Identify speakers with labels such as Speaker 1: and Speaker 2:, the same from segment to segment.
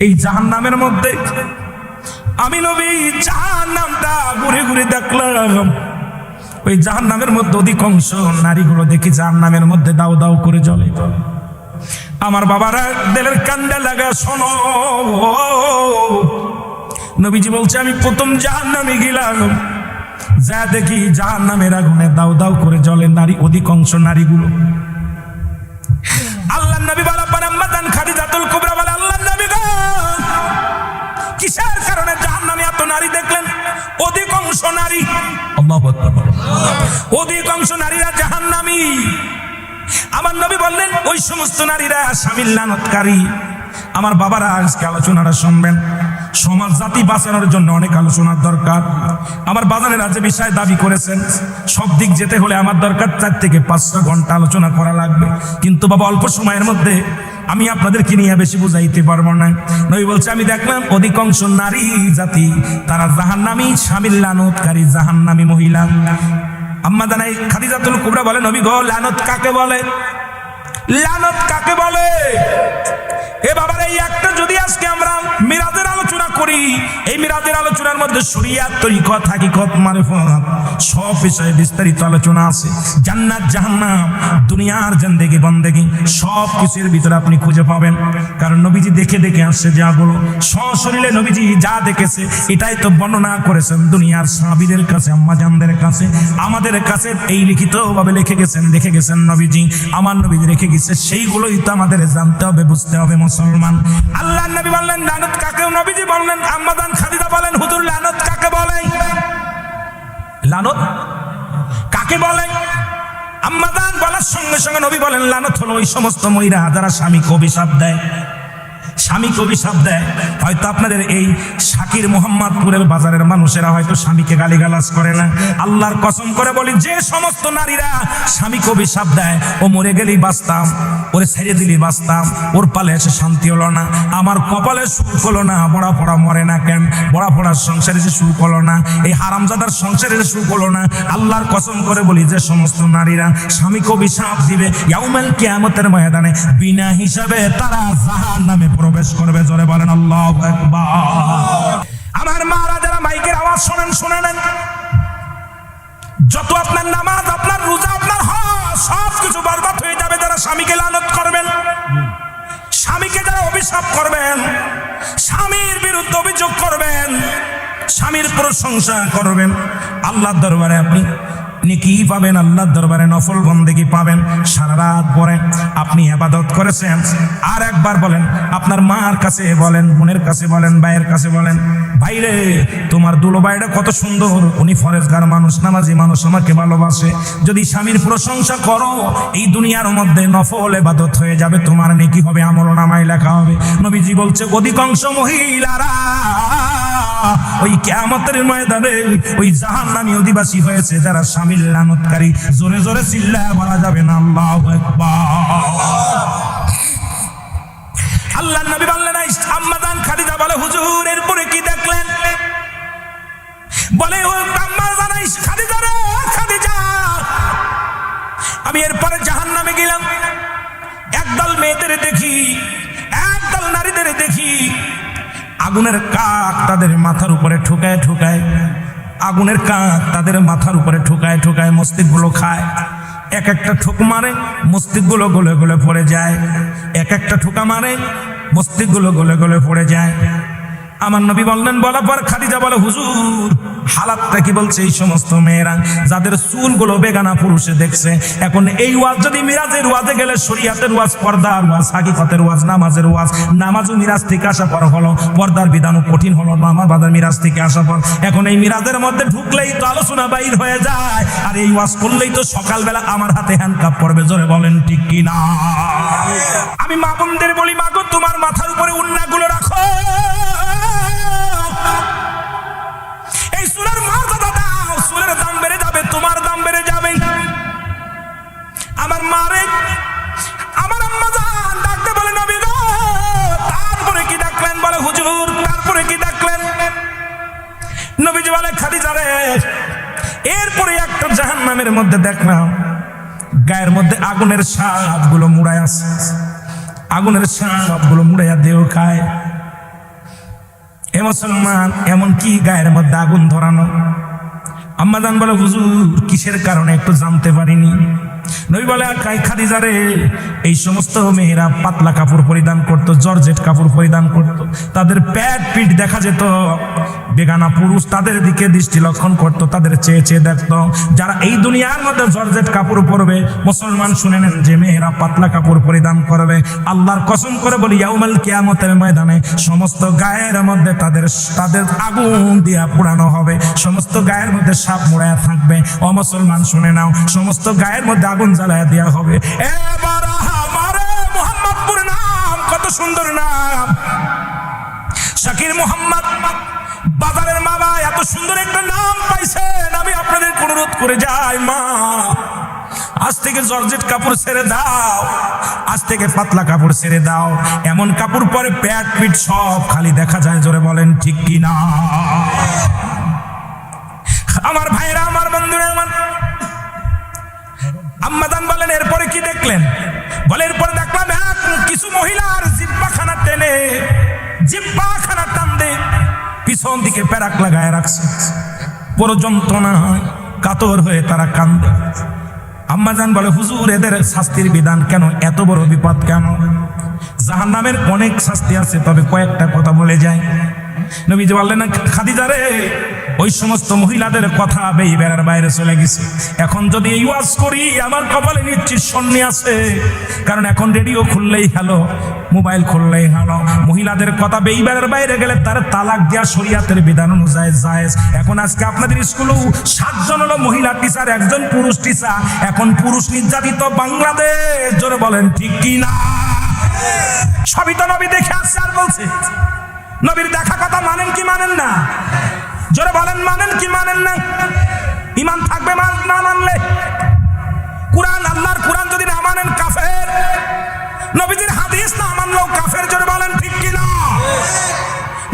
Speaker 1: এই জাহান নামের মধ্যে। আমি নবী জাহান নামটা ঘুরে ঘুরে দেখলাম। ওই জাহান নামের মধ্যে অধিকাংশ নারীগুলো দেখি জাহান নামের মধ্যে দাও দাও করে জলে আমার বাবারা দেলের কান্দা লাগা, শোনো, নবীজি বলছে, আমি প্রথম জাহান নামে গেলাম। যা দেখি জাহান নামের আগুনে দাও দাও করে জ্বলে নারী, অধিকাংশ নারীগুলো। আল্লাহ নবী বলা পারাম্মাদান খাদিজাতুল কুবরা কিসের কারণে জাহান্নামে এত নারী দেখলেন? অধিকাংশ নারী। অধিকাংশ নারীরা জাহান্নামী। আমার নবী বললেন ওই সমস্ত নারীরা স্বামীর লানতকারী। আমার বাবারা আজকে আলোচনাটা শুনবেন। সমাজ জাতি বাঁচানোর জন্য অনেক আলোচনার দরকার। আমার বাজারের রাজ্যে বিষয় দাবি করেছেন সব দিক যেতে হলে আমার দরকার চার থেকে পাঁচশো ঘণ্টা আলোচনা করা লাগবে। কিন্তু বাবা অল্প সময়ের মধ্যে আমি আপনাদেরকে নিয়ে বেশি বুঝাইতে পারব না। নবী বলছে, আমি দেখলাম অধিকাংশ নারী জাতি, তারা জাহান্নামী স্বামীর লানতকারী জাহান্নামী মহিলা। আম্মা জানাই খাদিজাতুল কুবরা বলে, নবী গো, লানত কাকে বলে? লানত কাকে বলে? এ বাবার, এই একটা যদি আজকে আমরা মিরাজের আলোচনা করি। এই মিরাজের আলোচনার মধ্যে শরিয়াত তরিকত হাকিকত মারিফত সব বিষয়ে বিস্তারিত আলোচনা আছে। জান্নাত, জাহান্নাম, দুনিয়ার জিন্দেগি, বন্দেগি, সব কিছুর ভিতরে আপনি খুঁজে পাবেন। কারণ নবীজি দেখে দেখে আসছে যা বলো। সশরীরে নবীজি যা দেখেছে, এটাই তো বর্ণনা করেছেন দুনিয়ার সাহাবীদের কাছে, আম্মাজানদের কাছে। আমাদের কাছে এই লিখিত ভাবে লিখে গেছেন, দেখে গেছেন নবীজি। আমার নবীজি রেখে গেছে, সেইগুলোই তো আমাদের জানতে হবে, বুঝতে হবে মুসলমান। আল্লাহ নবী বললেন লানত কাকে নবীজি বললেন আম্মাদান খাদিদা বলেন, হুজুর লানত কাকে বলে? লানত? কাকে বলে? আম্মাদান বলার সঙ্গে সঙ্গে নবী বলেন, লানত হলো ওই সমস্ত মহিলা যারা স্বামী কবি সাপ দেয়। স্বামীকে অভিশাপ দেয়, হয়তো আপনাদের এই শাকির মোহাম্মদপুরের বাজারের মানুষেরা হয়তো স্বামীকে গালিগালাজ করে না। আল্লাহর কসম করে বলি, যে সমস্ত নারীরা স্বামীকে অভিশাপ দেয়, ও মরে গেলেই বাঁচতাম, ওরে ছেড়ে দিলেই বাঁচতাম, ওর পালে এসে শান্তি হলো না, আমার কপালে সুখ হলো না, বড়া পড়া মরে না কেন, বড়া পড়ার সংসারে যে সুখ হলো না, এই হারামজাদার সংসারে যে সুখ হলো না, আল্লাহর কসম করে বলি, যে সমস্ত নারীরা স্বামীকে অভিশাপ দিবে, ইয়াউমেল কিয়ামতের ময়দানে বিনা হিসাবে তারা জাহান নামে প্রবেশ করবে, জোরে বলেন আল্লাহ আমার মারা যারা মাইকের আওয়াজ শোনেন, শুনে নেন। যত আপনার নামাজ, আপনার রোজা, আপনার হজ সব কিছু বরবাদ হয়ে যাবে, যারা স্বামীকে লানত করবেন, স্বামীকে যারা অভিশাপ করবেন, স্বামীর বিরুদ্ধে অভিযোগ করবেন, স্বামীর প্রশংসা করবেন। আল্লাহর দরবারে আপনি নেকি পাবেন? আল্লাহর দরবারে নফল বন্দেগি পাবেন? সারা রাত পরে আপনি আবাদত করেছেন। আর একবার বলেন, আপনার মার কাছে বলেন, বোনের কাছে বলেন, ভাইয়ের কাছে বলেন ভাইরে তোমার দুলো ভাইটা কত সুন্দর। উনি ফরেজগার মানুষ, নামাজি মানুষ, আমাকে ভালোবাসে। যদি স্বামীর প্রশংসা করো, এই দুনিয়ার মধ্যে নফল এবাদত হয়ে যাবে। তোমার নেকি হবে, আমল নামাই লেখা হবে। নবীজি বলছে, অধিকাংশ মহিলারা ওই কেয়ামতের ময়দানে ওই জাহান নামী অধিবাসী হয়েছে, যারা স্বামীর লানতকারী। জোরে জোরে চিল্লা বলা যাবে না, আল্লাহ আল্লাহ নবী বললেন আম্মাদান খাদিজা, বলে, হুজুর, এরপরে কি দেখলেন? বলে, ও আম্মাদান এই খাদিজা রে খাদিজা। আমি এরপরে জাহান নামে গেলাম। একদল মেয়েদের দেখি, একদল নারীদের দেখি। আগুনের কাক তাদের মাথার উপরে ঠুকায় ঠুকায়। আগুনের কা তাদের মাথার উপরে ঠোকায় ঠোকায় মস্তিষ্কগুলো খায়। এক একটা ঠোক মারে, মস্তিষ্কগুলো গলে গলে পড়ে যায়। এক একটা ঠোকা মারে, মস্তিষ্কগুলো গলে গলে পড়ে যায়। আমার নবী বললেন বলার পর খাদিজা বলে, হুজুর, হালাতটা কি বলছে এই সমস্ত মেয়েরা? যাদের চুলগুলো বেগানা পুরুষে দেখছে। এখন এই ওয়াজ যদি মিরাজের ওয়াজে গেলে, শরিয়াতের ওয়াজ, পর্দার ওয়াজ, হাকিকতের ওয়াজ, নামাজের ওয়াজ, নামাজও মিরাজ থেকে আসা পর হলো, পর্দার বিধানও কঠিন হলো, নামাজ বাদার মিরাজ থেকে আসা পর। এখন এই মিরাজের মধ্যে ঢুকলেই তো আলোচনা বাইর হয়ে যায়। আর এই ওয়াজ করলেই তো সকালবেলা আমার হাতে হ্যান্ড কাপ পড়বে জোরে বলেন, ঠিক কি না? আমি মা বোনদের বলি, মা গো, তোমার মাথার উপরে উন্নাগুলো রাখো। মারে। আমার আম্মা জান ডাকতে বলে, নবী গো, তারপরে কি ডাকলেন? বলে, হুজুর, তারপরে কি ডাকলেন? নবীজি বলে এরপরে একটা জাহান্নামের মধ্যে দেখলাম, গায়ের মধ্যে আগুনের সাপগুলো মুড়ায় আছে। আগুনের সাপগুলো মুড়াইয়া দেহ খায়। এ মুসলমান, এমন কি গায়ের মধ্যে আগুন ধরানো? আম্মাদান বলে, হুজুর, কিসের কারণে একটু জানতে পারিনি? নবী বলে খাদিজা রে এই সমস্ত মেয়েরা পাতলা কাপড় পরিধান করত, জর্জেট কাপড় পরিধান করত। তাদের প্যাট পিঠ দেখা যেত। বেগানা পুরুষ তাদের দিকে দৃষ্টি লক্ষণ করত, তাদের চেয়ে চেয়ে দেখত। যারা এই দুনিয়ার মধ্যে জর্জেট কাপড় পরবে, মুসলমান শুনে নেন যে মেয়েরা পাতলা কাপড় পরিধান করবে। আল্লাহর কসম করে বলি, ইয়াউমাল কিয়ামতের ময়দানে সমস্ত গায়ের মধ্যে তাদের তাদের আগুন দিয়া পোড়ানো হবে। সমস্ত গায়ের মধ্যে সাপ মোড়ায় থাকবে। ও মুসলমান শুনে নাও, সমস্ত গায়ের মধ্যে আগুন জ্বালায় দেওয়া হবে। মোহাম্মদপুর নাম, কত সুন্দর নাম। শাকির মোহাম্মদ এত সুন্দর একটা নাম পাইছেন, আমি আপনাদের অনুরোধ করে যাই, মা। আজ থেকে জর্জেট কাপড় ছেড়ে দাও, আজ থেকে পাতলা কাপড় ছেড়ে দাও। এমন কাপড় পরে প্যাট, পিট সব খালি দেখা যায়, জোরে বলেন, ঠিক কি না? আমার ভাইরা আমার বন্ধুরা, আমার আম্মাদান বলেন, এরপরে কি দেখলেন? বলে এরপরে দেখলাম এক কিছু মহিলার জিব্বাখানা টেনে দে পিছন দিকে প্যারাক লাগায় রাখছে। বড় যন্ত্রণা হয়, কাতর হয়ে তারা কান্দে আম্মাজান বলে, হুজুর, এদের শাস্তির বিধান কেন? এত বড় বিপদ কেন? জাহান নামের অনেক শাস্তি আছে, তবে কয়েকটা কথা বলে যায় নবীজি বললেন, খাদিজা রে, ওই সমস্ত মহিলাদের কথা বেই বেড়ার বাইরে চলে গেছে। এখন যদি এই ওয়াজ করি, আমার কপালে নিশ্চিত সন্নি আছে। কারণ এখন রেডিও খুললেই হ্যালো, মোবাইল খুললেই হ্যালো। মহিলাদের কথা বেই বেড়ার বাইরে গেলে তার তালাক দেওয়া শরিয়াতের বিধান অনুযায়ী জায়েজ। এখন আজকে আপনাদের স্কুলেও সাতজন হলো মহিলা টিচার একজন পুরুষ টিচার এখন পুরুষ নির্যাতিত বাংলাদেশ, জোরে বলেন, ঠিক কি না? সবই তো নবী দেখে আসছে আর বলছে। নবীর দেখা কথা মানেন কি মানেন না? জোরে বলেন, মানেন কি মানেন না? ইমান থাকবে না মানলে? কোরআন, আল্লাহর কোরআন যদি না মানেন কাফের। নবীদের হাদিস না মানলেও কাফের, জোরে বলেন ঠিক কি না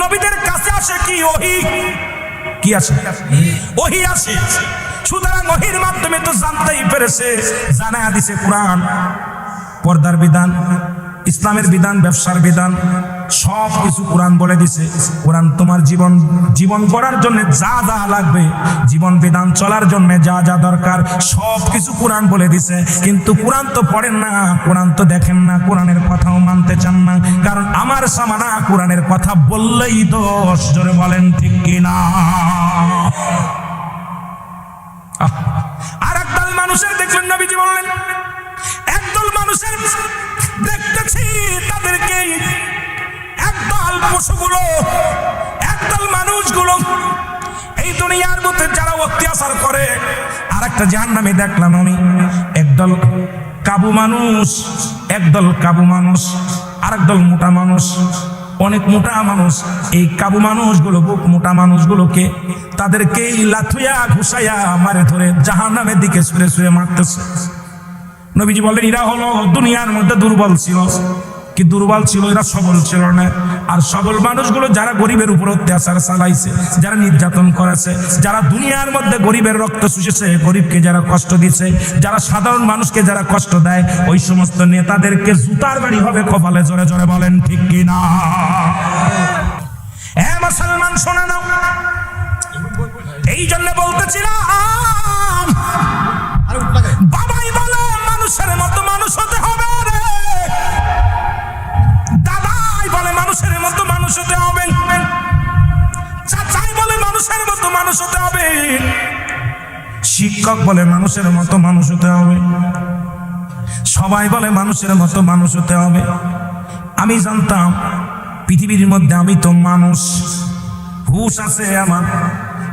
Speaker 1: নবীদের কাছে আসে কি? ওহি। কি আসে? ওহি আসে। সুতরাং ওহির মাধ্যমে তো জানতেই পেরেছে জানায়া দিছে কোরআন। পর্দার বিধান, ইসলামের বিধান, ব্যবসার বিধান। সব কিছু কোরআন বলে দিছে। কোরআন তোমার জীবন জীবন গড়ার জন্য যা যা লাগবে, জীবন বিধান চলার জন্য যা যা দরকার সব কিছু কোরআন বলে দিছে। কিন্তু কোরআন তো পড়েন না, কোরআন তো দেখেন না, কোরআনের কথাও মানতে চান না। কারণ আমার সামানা কোরআনের কথা বললেই দোষ, জোরে বলেন ঠিক কিনা? আর একদল মানুষের দেখলেন নবীজি বললেন, একদল মানুষের দেখতেছি, তাদেরকে একদল পশুগুলো একদল মানুষগুলো এই দুনিয়ার মধ্যে যারা অত্যাচার করে আর একটা জাহান নামে দেখলাম আমি, একদল কাবু মানুষ, একদল কাবু মানুষ আরেক দল মোটা মানুষ, অনেক মোটা মানুষ। এই কাবু মানুষগুলো মোটা মানুষগুলোকে তাদেরকে এই লাথুয়া, ঘুষাইয়া, মারে ধরে জাহান নামের দিকে সুরে সুরে মারতেছে। নবীজি বললেন, এরা হলো দুনিয়ার মধ্যে দুর্বল ছিল। কি দুর্বল ছিল, এরা সবল ছিল না। আর সবল মানুষগুলো যারা গরিবের উপর অত্যাচার চালাইছে, যারা নির্যাতন করেছে, যারা দুনিয়ার মধ্যে গরিবের রক্ত শুষেছে গরিবকে যারা কষ্ট দিচ্ছে, যারা সাধারণ মানুষকে যারা কষ্ট দেয়, ওই সমস্ত নেতাদেরকে জুতার বাড়ি হবে কপালে জোরে জোরে বলেন, ঠিক কিনা এ মুসলমান, শোনে নাও এই জন্য বলতেছিলাম বলে মানুষের মতো মানুষ হতে হবে। সবাই বলে মানুষের মতো মানুষ হতে হবে। আমি জানতাম, পৃথিবীর মধ্যে আমি তো মানুষ। হুশ আছে আমার,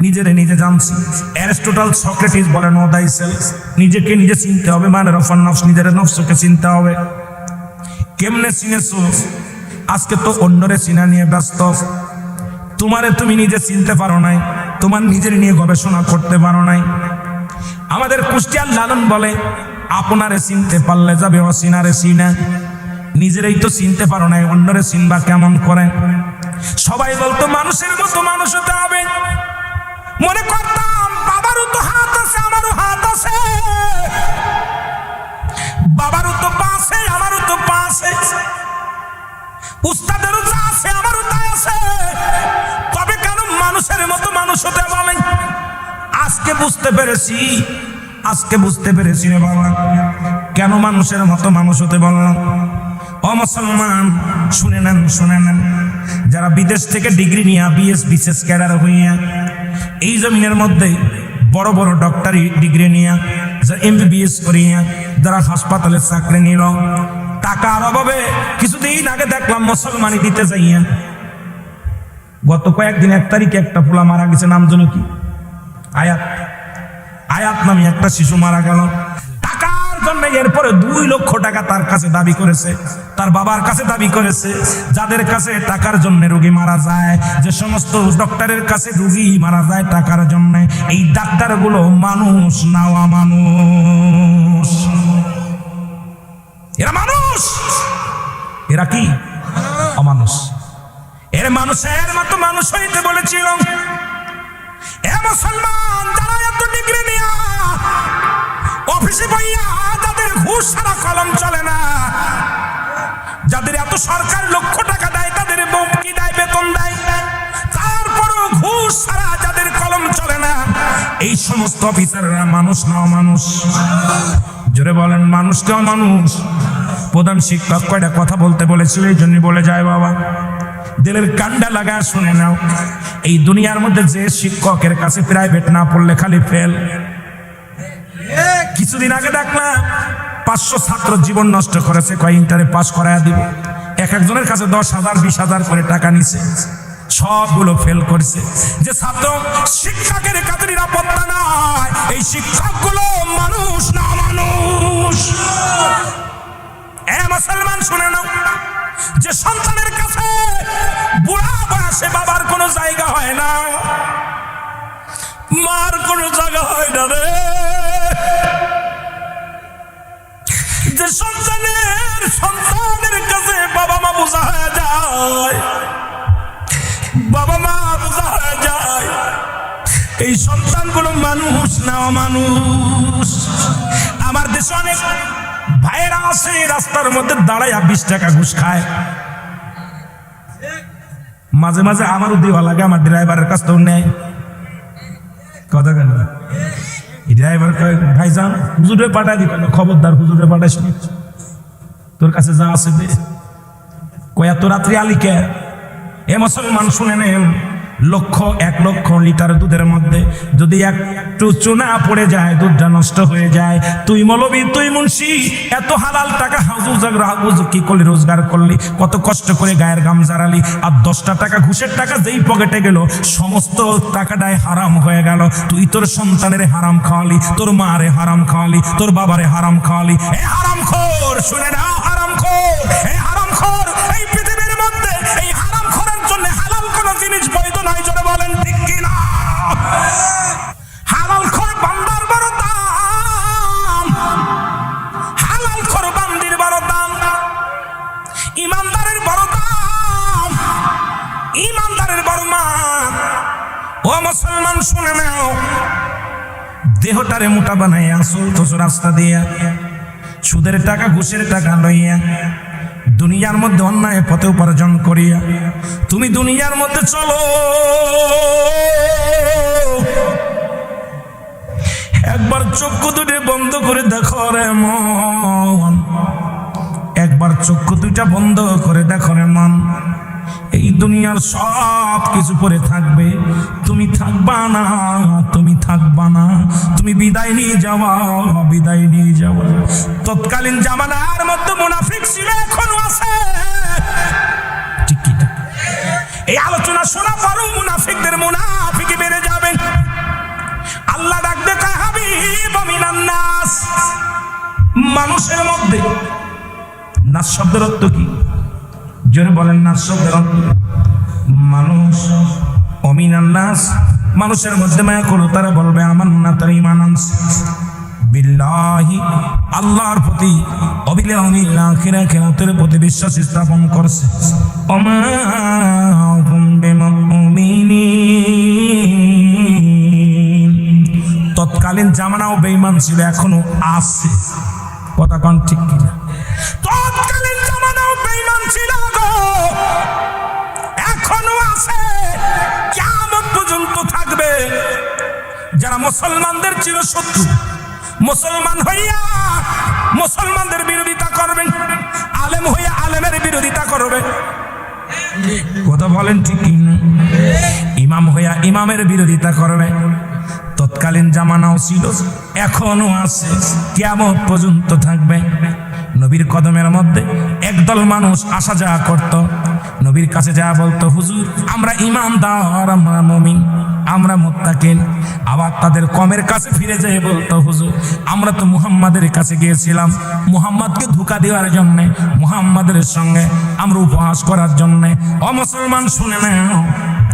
Speaker 1: নিজেরে নিজে জানছি। অ্যারিস্টোটল সক্রেটিস বলেন দাই সেলফ নিজেকে নিজে চিনতে হবে মানে রফার নফস, নিজের নফসকে চিনতে হবে। কেমনে চিনেছো? আজকে তো অন্যরে চিনা নিয়ে ব্যস্ত। তোমারে তুমি নিজে চিনতে পারো নাই, তোমার নিজের নিয়ে গবেষণা করতে পারো নাই। আমাদের কুষ্টিয়ার লালন বলে, আপনারে চিনতে পারলে যাবে, অচিনারে চিনা। নিজেরাই তো চিনতে পারো নাই, অন্যরে চিনবা কেমন করে? সবাই বলতো, মানুষের মতো মানুষ হতে হবে। মনে করতাম, বাবারও তো হাত আছে, আমারও হাত আছে। বাবারও তো পা আছে, আমারও তো পা আছে। উস্তাদেরও যা আছে, আমারও তাই আছে। তবে কেন মানুষের মতো মানুষ হতে বলে আজকে বুঝতে পেরেছি, আজকে বুঝতে পেরেছি রে বাবা। কেন মানুষের মতো মানুষ হতে বললাম ও মুসলমান, শুনে নেন শুনে নেন। যারা বিদেশ থেকে ডিগ্রি নিয়ে বিএস, বিশেষ ক্যাডার হইয়া এই জমিনের মধ্যে বড় বড় ডক্টরি ডিগ্রি নিয়ে, যারা এমবিবিএস করিয়া, যারা হাসপাতালে চাকরি নিল, টাকার অভাবে কিছুদিন আগে দেখলাম মুসলমানি দিতে যাইয়া। গত কয়েকদিন, এক তারিখে একটা পোলা মারা গেছে, নাম যেন কি? আয়াত। আয়াত নামে একটা শিশু মারা গেল। টাকার জন্য এরপরে দুই লক্ষ টাকা তার কাছে দাবি করেছে। তার বাবার কাছে দাবি করেছে, যাদের কাছে টাকার জন্য রোগী মারা যায়, যে সমস্ত ডক্টরের কাছে রোগী মারা যায় টাকার জন্য, এই ডাক্তারগুলো মানুষ নাওয়া মানুষ। এরা মানুষ! এরা কি? অমানুষ। এর মানুষের মতো মানুষ হইতে বলেছিল এ মুসলমান, যারা এত ডিগ্রি নিয়া অফিসে বইয়া যাদের ঘুষ ছাড়া কলম চলে না, যাদের এত সরকার লক্ষ টাকা দেয়, তাদের কি দেয়, বেতন দেয়? তারপরও ঘুষ ছাড়া যাদের কলম চলে না, এই সমস্ত অফিসাররা মানুষ না মানুষ জোরে বলেন, মানুষ কেউ মানুষ প্রধান শিক্ষক কয়টা কথা বলতে বলেছিল, এই জন্য বলে যায় বাবা। দিলের কান্ডা লাগা শুনে নাও। এই দুনিয়ার মধ্যে যে শিক্ষকের কাছে প্রাইভেট না পড়লে খালি ফেল কিছুদিন আগে দেখলাম পাঁচশো ছাত্র জীবন নষ্ট করেছে, কয় ইন্টারে পাস করায় দিব। এক একজনের কাছে দশ হাজার, বিশ হাজার করে টাকা নিছে। সবগুলো ফেল করছে। যে ছাত্র শিক্ষকের কাছে নিরাপত্তা নয় এই শিক্ষকগুলো মানুষ না মানুষ। এ মুসলমান শুনে নাও, যে সন্তানের কাছে বুড়া বয়সে বাবার কোনো জায়গা হয় না। মার কোনো জায়গা হয় না রে। যে সন্তানের সন্তানের কাছে বাবা মা বোঝা হয়ে যায়, বাবা মা বোঝা হয়ে যায়, এই সন্তানগুলো মানুষ না মানুষ আমার দেশে অনেক ভাইয়েরা আছে, রাস্তার মধ্যে দাঁড়াইয়া বিশ টাকা ঘুষ খায়। মাঝে মাঝে আমারও দেওয়া লাগে, আমার ড্রাইভারের কাছ থেকে নেয়। কথা কেন ড্রাইভার কয়, ভাই যান, হুজুরে পাঠাই দিবেন, খবরদার হুজুরে পাঠাইস। তোর কাছে যা আছে দে। তো এত রাত্রি আলিকে এ মুসলমান শুনে নেন। লক্ষ, এক লক্ষ লিটার দুধের মধ্যে যদি একটু চুনা পড়ে যায়, দুধটা নষ্ট হয়ে যায়। তুই মলবি, তুই মুন্সি, এত হালাল টাকা হাজুজ কি করলি, রোজগার করলি, কত কষ্ট করে গায়ের গাম জারালি আর দশটা টাকা ঘুষের টাকা যেই পকেটে গেল, সমস্ত টাকাটাই হারাম হয়ে গেল। তুই তোর সন্তানের হারাম খাওয়ালি, তোর মারে হারাম খাওয়ালি, তোর বাবারে হারাম খাওয়ালি। এ হারাম খোর, শুনে না হারাম খোর, এ হারাম খোর, এই পৃথিবীর মধ্যে এই হারাম খোরের জন্য হালাল কোন জিনিস ও মুসলমান, শুনে নাও। দেহটারে মোটা বানাই আসল তো রাস্তা দিয়া, সুদের টাকা, ঘুষের টাকা লইয়া, দুনিয়ার মধ্যে অন্যায় পথে উপার্জন করিয়া, তুমি দুনিয়ার মধ্যে চলো। একবার চক্ষু দুটি বন্ধ করে দেখো রে মন। একবার চক্ষু দুইটা বন্ধ করে দেখো রে মন। এই দুনিয়ার সব কিছু পরে থাকবে। তুমি থাকবা না, তুমি থাকবা না। তুমি বিদায় নিয়ে যাওয়া বিদায় নিয়ে যাওয়া তৎকালীন জামানার মধ্যে মুনাফিক ছিল, এখনও আছে। ঠিক এই আলোচনা শোনা পরও মুনাফিকদের মুনাফিকি বেড়ে যাবে। আল্লাহ ডাকবে নাস। মানুষের মধ্যে নাস শব্দের অর্থ কি? জোরে বলেন না অর্থ মানুষ অমিনান নাস মানুষের মধ্যে মায়া করো, তারা বলবে, আমার না, তার ইমান বিল্লাহি, আল্লাহর প্রতি অবিলম্বে আখিরা কেমতের প্রতি বিশ্বাস স্থাপন করছে। তৎকালীন জামানাও বেঈমান ছিল, এখনও আছে। কথা কন ঠিক কিনা? মুসলমানদের চিরশত্রু মুসলমান হইয়া মুসলমানদের বিরোধিতা করবেন আলেম হইয়া আলেমের বিরোধিতা করবে। কথা বলেন ঠিক ইমাম হইয়া ইমামের বিরোধিতা করবে। তৎকালীন জামানাও ছিল এখনও আছে কেমন পর্যন্ত থাকবে। নবীর কদমের মধ্যে একদল মানুষ আসা যাওয়া করত। নবীর কাছে যা বলতো, হুজুর, আমরা ইমানদার, আমরা মমিন। আমরা মোত্তাকিন আবার তাদের কমের কাছে ফিরে যেয়ে বলতো, হুজুর, আমরা তো মুহাম্মাদের কাছে গিয়েছিলাম। মুহাম্মাদকে ধোকা দেওয়ার জন্যে, মুহাম্মাদের সঙ্গে আমরা উপহাস করার জন্যে। অমুসলমান শুনে নাও।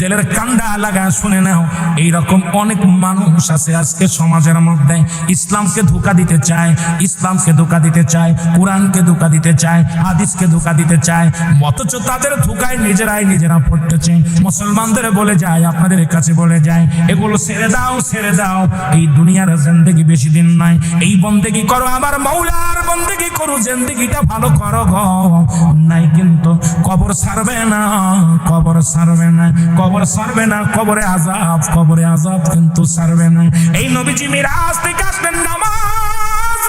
Speaker 1: জেলের কান্ডা লাগা শুনে নাও। এইরকম অনেক মানুষ আছে আজকে সমাজের মধ্যে। ইসলামকে ধোকা দিতে চায়, ইসলামকে ধোকা দিতে চায়, কোরআনকে ধোকা দিতে চায়, হাদিসকে ধোকা দিতে চায়। অথচ তাদের ধোকায় নিজেরাই নিজেরা পড়তেছে। মুসলমানদের বলে যায়, আপনাদের কাছে বলে যায়, এগুলো ছেড়ে দাও ছেড়ে দাও। এই দুনিয়ার জিন্দেগি বেশি দিন নাই এই বন্দেগি করো আমার মৌলার বন্দেগি করো, জিন্দেগিটা ভালো করো গো। নাই কিন্তু, কবর ছাড়বে না, কবর ছাড়বে না। কবর ছাড়বে না, কবরে আজাব কবরে আজাব কিন্তু ছাড়বে না এই নবীজি মিরাজ থেকে আসবেন নামাজ।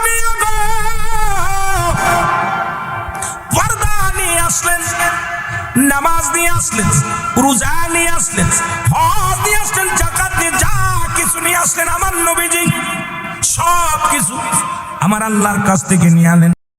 Speaker 1: পর্দা নিয়ে আসলেন, নামাজ নিয়ে আসলেন, রোজা নিয়ে আসলেন, হজ নিয়ে আসলেন জাকাত নিয়ে, যা কিছু নিয়ে আসলেন আমার নবীজি, সব কিছু আমার আল্লাহর কাছ থেকে নিয়ে আলেন